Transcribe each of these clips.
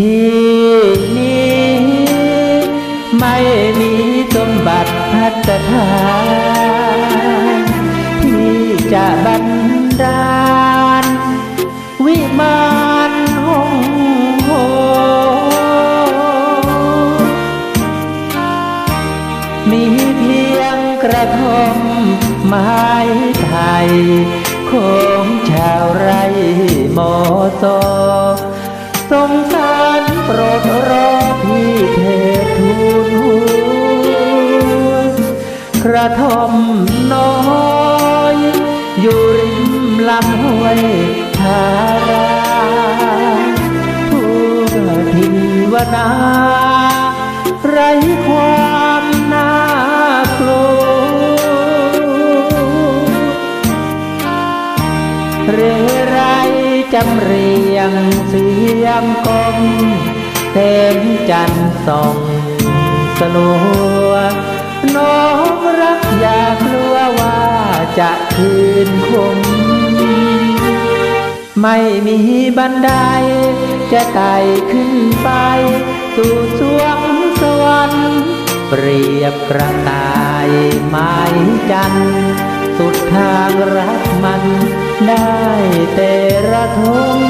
พี่นี้ไม่มีสมบัติพัฒทานที่จะบันดาลวิมานห้องโหมีเพียงกระทมไม้ไทยของชาวไร่โมโซสงสาร มลำห้วยทาราทั่วทินวนา ไรความน่ากลัวเรไรจำเรียงเสียงกลมเต็มจันทร์ส่องสลัวน้องรักอย่ากลัวว่าจะคืนคม ไม่มีบันได จะไต่ขึ้นไป สู่สวงสวรรค์เปรียบกระต่ายไม้จันทร์สุดทางรักมันได้แต่ระทม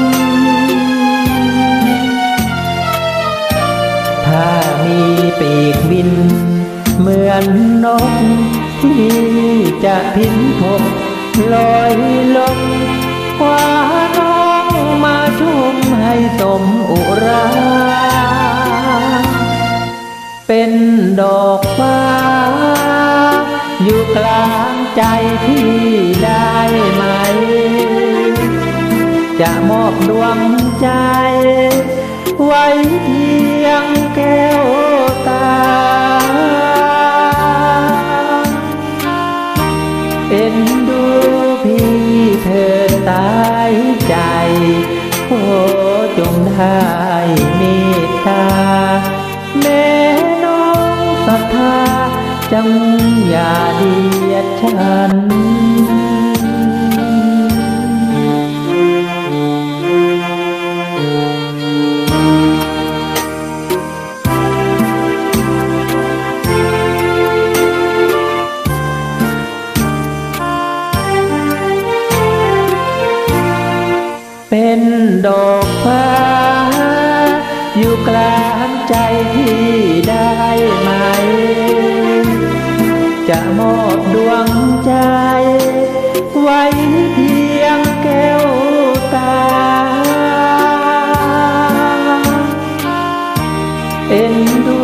ถ้ามีปีกบิน เหมือนนก ที่จะพินพบลอยลมคว้า จะมอบดวงใจ ไว้เพียงแก้วตา เอ็นดูพี่เธอตายใจ โอ้จงได้เมตตาแม่น้องศรัทธาจังอย่าเดียดฉัน เป็นดอกฟ้า อยู่กลางใจที่ได้ไหม จะมอบดวงใจ ไว้เพียงแก้วตา เอ็นดู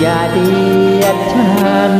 อย่าเดียดฉัน